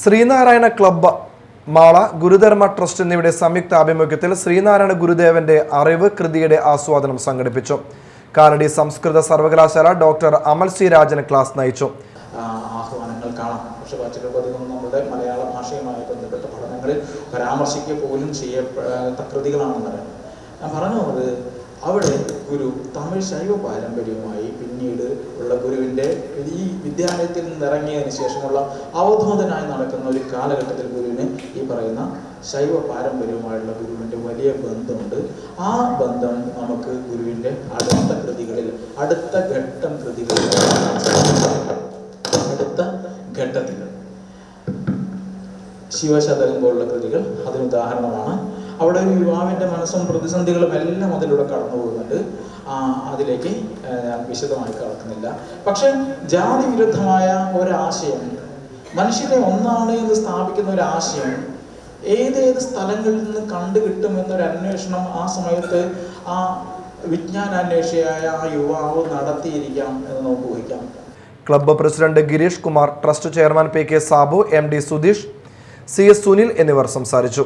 Sreenarayana club Mala Gurudharma trust എന്നിവയുടെ സംയുക്ത ആഭിമുഖ്യത്തിൽ ശ്രീനാരായണ ഗുരുദേവന്റെ അറിവ് കൃതിയുടെ ആസ്വാദനം സംഘടിപ്പിച്ചു. കാലടി സംസ്കൃത സർവകലാശാല doctor Amal C Rajan class നയിച്ചു. ആഹ്വാനങ്ങൾ പക്ഷെ പച്ചക്കപ്പതികം നമ്മുടെ മലയാള ഭാഷയുമായി ബന്ധപ്പെട്ട പഠനങ്ങളിൽ പരാമർശിക്കുക പോലും ചെയ്യപ്പെട്ട കൃതികളാണെന്നറിയാം ഞാൻ പറഞ്ഞു വന്നത് അവിടെ ഗുരു തമിഴ് ശൈവ പാരമ്പര്യവുമായി പിന്നീട് ഉള്ള ഗുരുവിന്റെ ഈ വിദ്യാലയത്തിൽ നിന്ന് ഇറങ്ങിയതിന് ശേഷമുള്ള അവധൂതനായി നടക്കുന്ന ഒരു കാലഘട്ടത്തിൽ ഗുരുവിന് ഈ പറയുന്ന ശൈവ പാരമ്പര്യവുമായുള്ള ഗുരുവിന്റെ വലിയ ബന്ധമുണ്ട്. ആ ബന്ധം നമുക്ക് ഗുരുവിന്റെ അടുത്ത കൃതികളിൽ അടുത്ത ഘട്ടം കൃതികളിൽ അടുത്ത ഘട്ടത്തിൽ. ശിവശതകം പോലുള്ള കൃതികൾ അതിന് ഉദാഹരണമാണ്. അവിടെ ഒരു യുവാവിന്റെ മനസ്സും പ്രതിസന്ധികളും എല്ലാം അതിലൂടെ കടന്നു പോകുന്നുണ്ട് അതിലേക്ക് വിശദമായി കടക്കുന്നില്ല. പക്ഷെ ജാതി വിരുദ്ധമായ ഒരാശയം മനുഷ്യരെ ഒന്നാണ് എന്ന് സ്ഥാപിക്കുന്ന ഒരു ആശയം ഏതേത് സ്ഥലങ്ങളിൽ നിന്ന് കണ്ടു കിട്ടുമെന്നൊരു അന്വേഷണം ആ സമയത്ത് ആ വിജ്ഞാനാന്വേഷിയായ ആ യുവാവ് നടത്തിയിരിക്കാം എന്ന് നമുക്ക് ഊഹിക്കാം. Club president Girish Kumar trust chairman P K Sabu M D Sudheesh C S Sunil എന്നിവർ സംസാരിച്ചു.